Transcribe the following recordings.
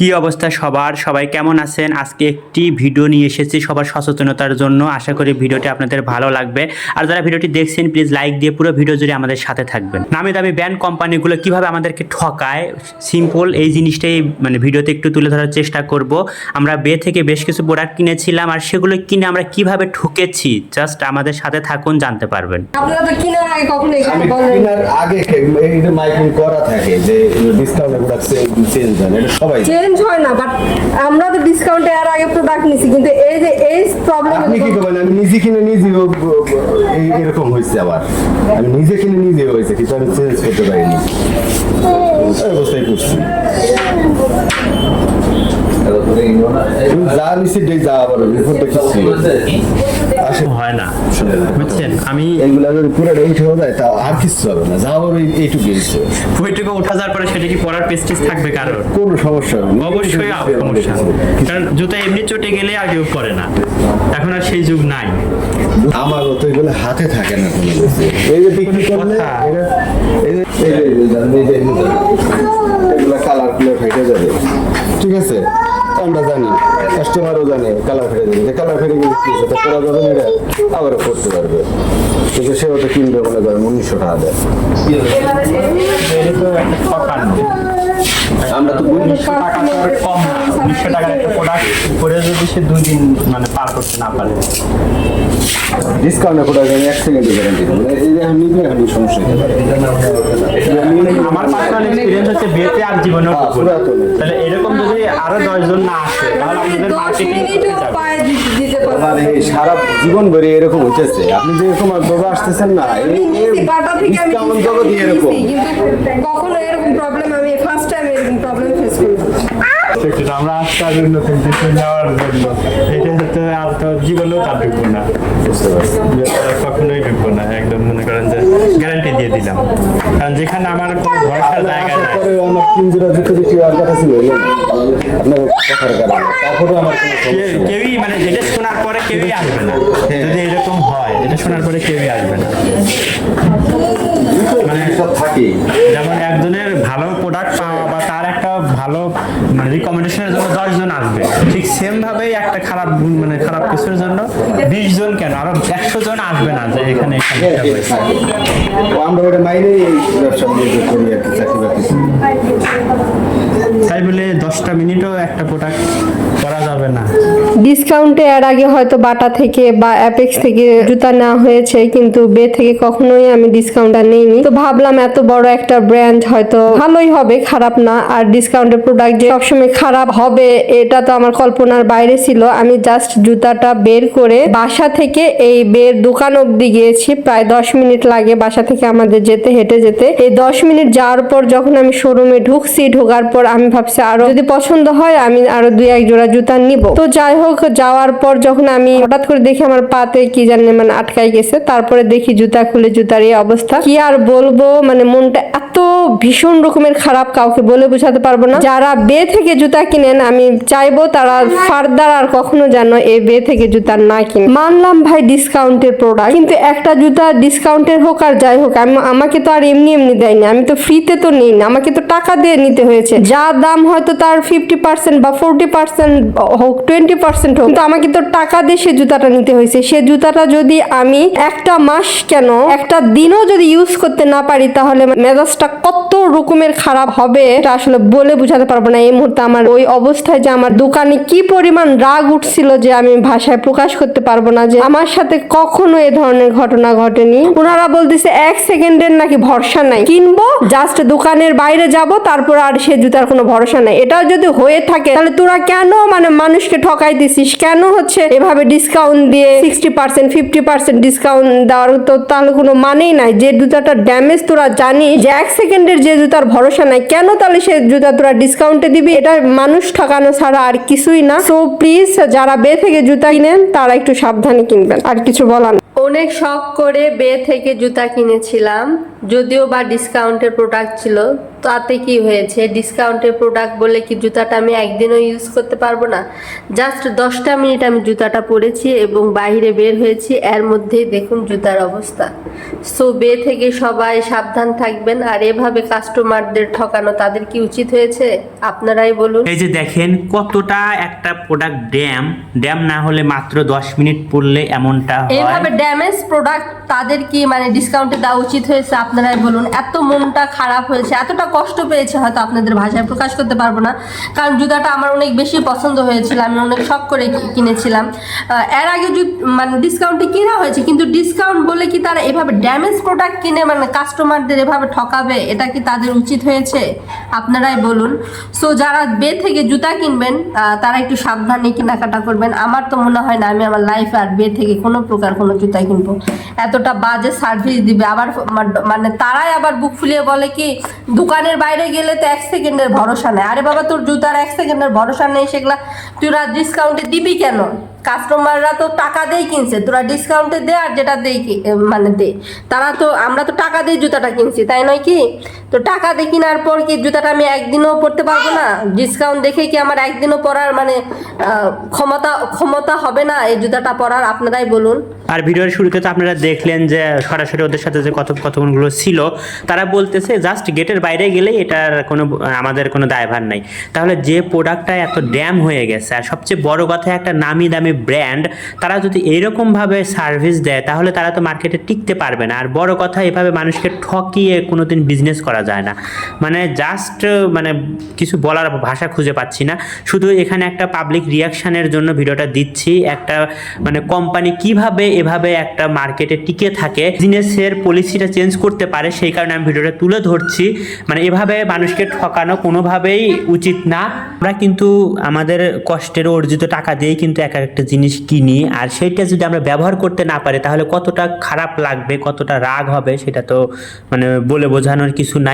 কি অবস্থা সবার? সবাই কেমন আছেন? আজকে একটি ভিডিও নিয়ে এসেছি সবার সচেতনতার জন্য। আশা করি ভিডিওটি আপনাদের ভালো লাগবে। আর যারা ভিডিওটি দেখছেন প্লিজ লাইক দিয়ে পুরো ভিডিও জুড়ে আমাদের সাথে থাকবেন। নামি দামি ব্যান্ড কোম্পানিগুলো কীভাবে আমাদেরকে ঠকায় সিম্পল এই জিনিসটাই মানে ভিডিওতে একটু তুলে ধরার চেষ্টা করব। আমরা বে থেকে বেশ কিছু প্রোডাক্ট কিনেছিলাম আর সেগুলো কিনে আমরা কীভাবে ঠকেছি জাস্ট আমাদের সাথে থাকুন জানতে পারবেন। আপনারা তো কেনার আগে কখনো আগে মাইকিং করা থাকে যে ডিসকাউন্ট প্রোডাক্ট না, এটা সবাই। চেঞ্জ হয় না বাট আমরা তো ডিসকাউন্টে আর আগে প্রোডাক্ট নিছি কিন্তু এই যে এই প্রবলেম আপনি কি করবেন? আমি নিজে কিনে নিজে এরকম হয়েছে আবার। আমি নিজে কিনে নিজে হয়েছে কিন্তু আমি চেঞ্জ করতে পারিনি। এই অবস্থায় করছি। যা নিছি দেই যা আবার রিপোর্ট দেখছি আসে হয় না। বুঝছেন? আমি এইগুলা যদি পুরো এইট হয়ে যায় তা আর কিছু হবে না। যা ওই- এইটুকু বইটুকু উঠা যাওয়ার পরে সেটা কি পড়ার পেস্টিস থাকবে কারোর? কোনো সমস্যা হবে অবশ্যই সমস্যা। কারণ জুতা এমনি চটে গেলে আর কেউ পরে না। এখন আর সেই যুগ নাই। আমার মতো এগুলো হাতে থাকে না কোনো এই যে বিক্রি করলে এই যে- এই যে- এগুলো কালার খুলে ফেটে যাবে। ঠিক আছে? আমরা জানি কাস্টমারও জানে কালার ফেটে যাবে যে কালার ফেটে গেলে কি সেটা করা যাবে না এটা। আবারও করতে পারবে। কিন্তু সে হয়তো কিনবে মনে করেন উনিশশো টাকা দেয়। আমরা তো উনিশশো টাকা তো আর কম না উনিশশো টাকার একটা প্রোডাক্ট করে যদি সে দুই দিন মানে পার করতে না পারে। ডিসকাউন্টে করে আমি এক সেকেন্ডে গ্যারান্টি দেবো। এই যে আমি নিবে আমি সমস্যা হতে পারে। আমার পার্সোনাল এক্সপিরিয়েন্স হচ্ছে বিয়েতে আর জীবনেও হ্যাঁ। তাহলে এরকম যদি আরও দশজন না সারা জীবন ভরে এরকম হইতেছে। আপনি যে এরকম ভাবে আসতেছেন না কখনো এরকম প্রবলেম আমি ফার্স্ট টাইম এরকম প্রবলেম ফেস সেটা আমরা হবে নতুন কিছু নেওয়ার জন্য। এটা হচ্ছে আর তো জীবনেও তার ঢুকবো না। কখনোই ঢুকবো না। একদম মনে করেন যে গ্যারান্টি দিয়ে দিলাম। কারণ যেখানে আমার কোনো ভরসার জায়গা নেই। কেউই মানে এটা শোনার পরে কেউই আসবে না। যদি এরকম হয় এটা শোনার পরে কেউই আসবে না। মানে যেমন একজনের ভালো প্রোডাক্ট পাওয়া বা তার একটা ভালো মানে রিকমেন্ডেশনের জন্য দশ জন আসবে। ঠিক সেম ভাবে একটা খারাপ মানে খারাপ কিছুর জন্য বিশ জন কেন? আরও একশো জন আসবে না যে এখানে এই সমস্যা হয়েছে। তো আমরা ওটা মাইনেই ব্যবসা করি আর কি চাকরি তাই বলে দশটা মিনিটও একটা প্রোডাক্ট করা যাবে না। ডিসকাউন্টে এর আগে হয়তো বাটা থেকে বা অ্যাপেক্স থেকে জুতা নেওয়া হয়েছে, কিন্তু বে থেকে কখনোই আমি ডিসকাউন্টটা নেইনি। তো ভাবলাম এত বড় একটা ব্র্যান্ড হয়তো ভালোই হবে, খারাপ না। আর ডিসকাউন্টের প্রোডাক্ট যে সবসময় খারাপ হবে, এটা তো আমার কল্পনার বাইরে ছিল। আমি জাস্ট জুতাটা বের করে বাসা থেকে এই বের দোকান অব্দি গিয়েছি, প্রায় দশ মিনিট লাগে বাসা থেকে আমাদের যেতে, হেঁটে যেতে। এই দশ মিনিট যাওয়ার পর যখন আমি শোরুমে ঢুকছি, ঢোকার পর আমি ভাবছি আরও যদি পছন্দ হয়, আমি আরও দুই এক জোড়া জুতা নিব। তো যাই হোক, যাওয়ার পর যখন আমি হঠাৎ করে দেখি আমার পাতে কি জানি মানে আটকাই গেছে, তারপরে দেখি জুতা খুলে জুতার এই অবস্থা। কি আর বলব মানে মনটা এত ভীষণ রকমের খারাপ কাউকে বলে বোঝাতে পারব না। যারা বে থেকে জুতা কিনেন, আমি চাইব তারা ফার্দার আর কখনো যেন এই বে থেকে জুতা না কিনে। মানলাম ভাই ডিসকাউন্টের প্রোডাক্ট কিন্তু একটা জুতা ডিসকাউন্টের হোক আর যাই হোক, আমি আমাকে তো আর এমনি এমনি দেয়নি। আমি তো ফ্রিতে তো নেই না, আমাকে তো টাকা দিয়ে নিতে হয়েছে। যা দাম হয়তো তার ফিফটি পার্সেন্ট বা ফোরটি পার্সেন্ট হোক টোয়েন্টি পার্সেন্ট হোক, কিন্তু আমাকে তো টাকা দিয়ে সে জুতাটা নিতে হয়েছে। সে জুতাটা যদি আমি একটা মাস কেন, একটা দিনও যদি ইউজ করতে না পারি, তাহলে মেজাজটা কত রকমের খারাপ হবে, এটা আসলে বলে বোঝাতে পারব না। এই মুহূর্তে আমার ওই অবস্থায় যে আমার দোকানে কি পরিমাণ রাগ উঠছিল যে আমি ভাষায় প্রকাশ করতে পারব না, যে আমার সাথে কখনো এ ধরনের ঘটনা ঘটেনি। ওনারা বলতেছে, এক সেকেন্ডের নাকি ভরসা নাই। কিনবো জাস্ট দোকানের বাইরে যাব, তারপর আর সে জুতার কোনো ভরসা নাই। এটা যদি হয়ে থাকে, তাহলে তোরা কেন মানে মানুষকে ঠকাই দিছিস? কেন হচ্ছে এভাবে ডিসকাউন্ট দিয়ে sixty percent fifty percent discount দেওয়ার তো তাহলে কোনো মানেই নাই। যে জুতাটা ড্যামেজ তোরা জানিস, যে এক সেকেন্ডের যে জুতার ভরসা নাই, কেন তাহলে সে জুতা তোরা ডিসকাউন্টে দিবি? এটা মানুষ ঠকানো ছাড়া আর কিছুই না। সো প্লিজ যারা বে থেকে জুতা কিনেন, তারা একটু সাবধানে কিনবেন। আর কিছু বলার অনেক শখ করে বে থেকে জুতা কিনেছিলাম যদিও বা ডিসকাউন্টের প্রোডাক্ট ছিল। তাতে কি হয়েছে? ডিসকাউন্টের প্রোডাক্ট বলে কি জুতাটা আমি একদিনও ইউজ করতে পারব না? জাস্ট দশটা মিনিট আমি জুতাটা পরেছি এবং বাইরে বের হয়েছি এর মধ্যেই দেখুন জুতার অবস্থা। সো বে থেকে সবাই সাবধান থাকবেন আর এভাবে কাস্টমারদের ঠকানো তাদের কি উচিত হয়েছে? আপনারাই বলুন। এই যে দেখেন কতটা একটা প্রোডাক্ট ড্যাম ড্যাম না হলে মাত্র দশ মিনিট পড়লে এমনটা এইভাবে ড্যামেজ প্রোডাক্ট তাদের কি মানে ডিসকাউন্টে দেওয়া উচিত হয়েছে? আপনারাই বলুন। এত মনটা খারাপ হয়েছে। এতটা কষ্ট পেয়েছে হয়তো আপনাদের ভাষায় প্রকাশ করতে পারব না। কারণ জুতাটা আমার অনেক বেশি পছন্দ হয়েছিল। আমি অনেক শখ করে কিনেছিলাম। এর আগে মানে ডিসকাউন্টে কেনা হয়েছে, কিন্তু ডিসকাউন্ট বলে কি তারা এভাবে ড্যামেজ প্রোডাক্ট কিনে মানে কাস্টমারদের এভাবে ঠকাবে? এটা কি তাদের উচিত হয়েছে? আপনারাই বলুন। সো যারা বে থেকে জুতা কিনবেন তারা একটু সাবধানে কেনাকাটা করবেন। আমার তো মনে হয় না আমি আমার লাইফে আর বে থেকে কোনো প্রকার কোনো জুতা কিনবো। এতটা বাজে সার্ভিস দিবে। আবার মানে তারাই আবার বুক ফুলিয়ে বলে কি, দোকানের বাইরে গেলে তো এক সেকেন্ডের ভরসা নেই। আরে বাবা, তোর জুতার এক সেকেন্ডের ভরসা নেই সেগুলা। তোরা ডিসকাউন্টে দিবি কেন? কাস্টমাররা তো টাকা দেই কিনছে। তোরা ডিসকাউন্টে দে আর যেটা দেই মানে দে। তারা তো আমরা তো টাকা দিয়ে জুতাটা কিনছি, তাই নয় কি? তো টাকা দিয়ে কেনার পর কি জুতাটা আমি একদিনও পরতে পারব না? ডিসকাউন্ট দেখে কি আমার একদিনও পরার মানে ক্ষমতা ক্ষমতা হবে না এই জুতাটা পরার? আপনারাই বলুন। আর ভিডিওর শুরুতে তো আপনারা দেখলেন যে সরাসরি ওদের সাথে যে কথোপকথনগুলো ছিল, তারা বলতেছে জাস্ট গেটের বাইরে গেলে এটার কোনো, আমাদের কোনো দায়ভার নাই। তাহলে যে প্রোডাক্টটা এত ড্যাম হয়ে গেছে, আর সবচেয়ে বড় কথা একটা নামি দামি ব্র্যান্ড তারা যদি এইরকমভাবে সার্ভিস দেয়, তাহলে তারা তো মার্কেটে টিকতে পারবে না। আর বড় কথা, এভাবে মানুষকে ঠকিয়ে কোনোদিন বিজনেস করা যায় না। মানে জাস্ট মানে কিছু বলার ভাষা খুঁজে পাচ্ছি না। শুধু এখানে একটা পাবলিক রিয়াকশনের জন্য ভিডিওটা দিচ্ছি। একটা মানে কোম্পানি কীভাবে এভাবে একটা মার্কেটে টিকে থাকে বিজনেসের পলিসিটা চেঞ্জ করতে পারে, সেই কারণে আমি ভিডিওটা তুলে ধরছি। মানে এভাবে মানুষকে ঠকানো কোনোভাবেই উচিত না। আমরা কিন্তু আমাদের কষ্টের অর্জিত টাকা দিয়েই কিন্তু এক একটা জিনিস কিনি। আর সেইটা যদি আমরা ব্যবহার করতে না পারি, তাহলে কতটা খারাপ লাগবে, কতটা রাগ হবে, সেটা তো মানে বলে বোঝানোর কিছু নাই।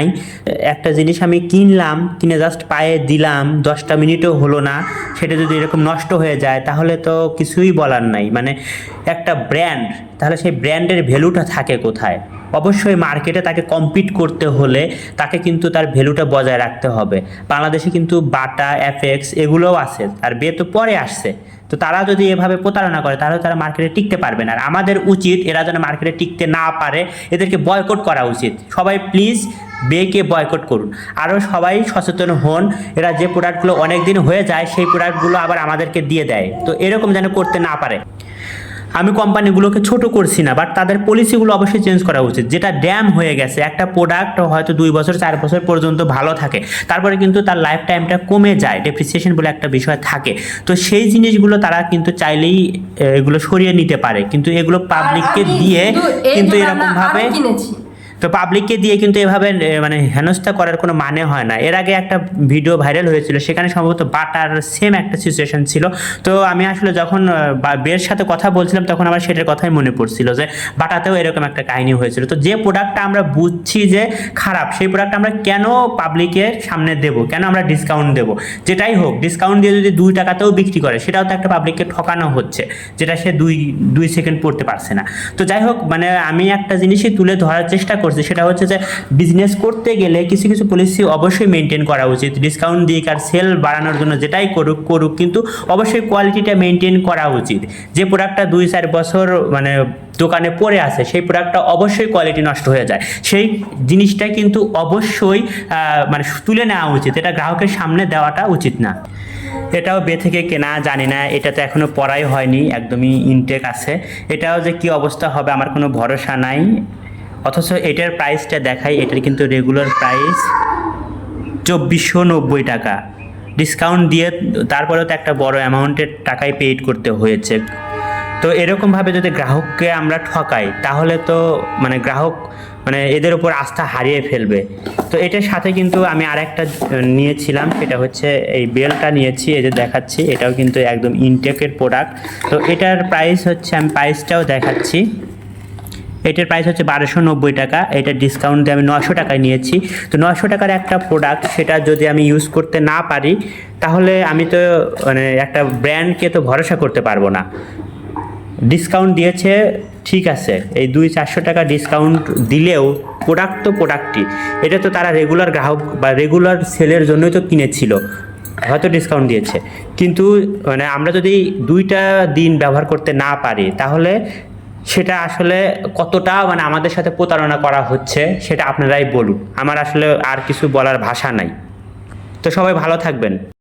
একটা জিনিস আমি কিনলাম, কিনে জাস্ট পায়ে দিলাম, দশটা মিনিটও হলো না, সেটা যদি এরকম নষ্ট হয়ে যায়, তাহলে তো কিছুই বলার নাই। মানে একটা ব্র্যান্ড তাহলে সেই ব্র্যান্ডের ভ্যালুটা থাকে কোথায়? অবশ্যই মার্কেটে তাকে কম্পিট করতে হলে তাকে কিন্তু তার ভ্যালুটা বজায় রাখতে হবে। বাংলাদেশে কিন্তু বাটা এফএক্স এগুলোও আছে আর বে তো পরে আসছে। তো তারা যদি এভাবে প্রতারণা করে, তাহলে তারা মার্কেটে টিকতে পারবে না। আর আমাদের উচিত, এরা যেন মার্কেটে টিকতে না পারে, এদেরকে বয়কট করা উচিত। সবাই প্লিজ বেকে বয়কট করুন। আরও সবাই সচেতন হন, এরা যে প্রোডাক্টগুলো অনেক দিন হয়ে যায়, সেই প্রোডাক্টগুলো আবার আমাদেরকে দিয়ে দেয়। তো এরকম যেন করতে না পারে। আমি কোম্পানিগুলোকে ছোট করছি না বাট তাদের পলিসিগুলো অবশ্যই চেঞ্জ করা উচিত। যেটা ড্যাম হয়ে গেছে একটা প্রোডাক্ট হয়তো দুই বছর চার বছর পর্যন্ত ভালো থাকে তারপরে কিন্তু তার লাইফ টাইমটা কমে যায় ডেপ্রিসিয়েশন বলে একটা বিষয় থাকে। তো সেই জিনিসগুলো তারা কিন্তু চাইলেই এগুলো সরিয়ে নিতে পারে কিন্তু এগুলো পাবলিককে দিয়ে কিন্তু জুতা না, এরকম আরও ভাবে কিনেছি। তো পাবলিককে দিয়ে কিন্তু এভাবে মানে হেনস্থা করার কোনো মানে হয় না। এর আগে একটা ভিডিও ভাইরাল হয়েছিল, সেখানে সম্ভবত বাটার সেম একটা সিচুয়েশন ছিল। তো আমি আসলে যখন বের সাথে কথা বলছিলাম, তখন আমার সেটার কথাই মনে পড়ছিল যে বাটাতেও এরকম একটা কাহিনী হয়েছিল। তো যে প্রোডাক্টটা আমরা বুঝছি যে খারাপ, সেই প্রোডাক্ট আমরা কেন পাবলিকের সামনে দেব? কেন আমরা ডিসকাউন্ট দেব? যেটাই হোক ডিসকাউন্ট দিয়ে যদি দুই টাকাতেও বিক্রি করে, সেটাও তো একটা পাবলিককে ঠকানো হচ্ছে, যেটা সে দুই দুই সেকেন্ড পড়তে পারছে না। তো যাই হোক মানে আমি একটা জিনিসই তুলে ধরার চেষ্টা করছি সেটা হচ্ছে যে বিজনেস করতে গেলে কিছু কিছু পলিসি অবশ্যই মেনটেন করা উচিত। ডিসকাউন্ট দিক আর সেল বাড়ানোর জন্য যেটাই করুক করুক, কিন্তু অবশ্যই কোয়ালিটিটা মেনটেন করা উচিত। যে প্রোডাক্টটা দুই চার বছর মানে দোকানে পড়ে আছে, সেই প্রোডাক্টটা অবশ্যই কোয়ালিটি নষ্ট হয়ে যায়। সেই জিনিসটা কিন্তু অবশ্যই মানে তুলে নেওয়া উচিত। এটা গ্রাহকের সামনে দেওয়াটা উচিত না। এটাও বে থেকে কেনা, জানি না, এটা তো এখনও পড়াই হয়নি, একদমই ইনটেক আছে। এটাও যে কি অবস্থা হবে, আমার কোনো ভরসা নাই। অথচ এটার প্রাইসটা দেখাই এটার কিন্তু রেগুলার প্রাইস চব্বিশশো নব্বই টাকা। ডিসকাউন্ট দিয়ে তারপরেও তো একটা বড় অ্যামাউন্টের টাকাই পেইড করতে হয়েছে। তো এরকমভাবে যদি গ্রাহককে আমরা ঠকাই তাহলে তো মানে গ্রাহক মানে এদের উপর আস্থা হারিয়ে ফেলবে। তো এটার সাথে কিন্তু আমি আরেকটা আহ, নিয়েছিলাম সেটা হচ্ছে এই বেলটা নিয়েছি এই যে দেখাচ্ছি এটাও কিন্তু একদম ইনটেকের প্রোডাক্ট তো এটার প্রাইস হচ্ছে আমি প্রাইসটাও দেখাচ্ছি। এটার প্রাইস হচ্ছে বারোশো নব্বই টাকা। এটা ডিসকাউন্ট দিয়ে আমি নশো টাকায় নিয়েছি। তো নশো টাকার একটা প্রোডাক্ট সেটা যদি আমি ইউজ করতে না পারি, তাহলে আমি তো মানে একটা ব্র্যান্ডকে তো ভরসা করতে পারব না। ডিসকাউন্ট দিয়েছে, ঠিক আছে। এই দুই চারশো টাকা ডিসকাউন্ট দিলেও প্রোডাক্ট তো প্রোডাক্টই এটা তো তারা রেগুলার গ্রাহক বা রেগুলার সেলের জন্যই তো কিনেছিল। হয়তো ডিসকাউন্ট দিয়েছে। কিন্তু মানে আমরা যদি দুইটা দিন ব্যবহার করতে না পারি, তাহলে সেটা আসলে কতটা মানে আমাদের সাথে প্রতারণা করা হচ্ছে সেটা আপনারাই বলুন। আমার আসলে আর কিছু বলার ভাষা নাই। তো সবাই ভালো থাকবেন।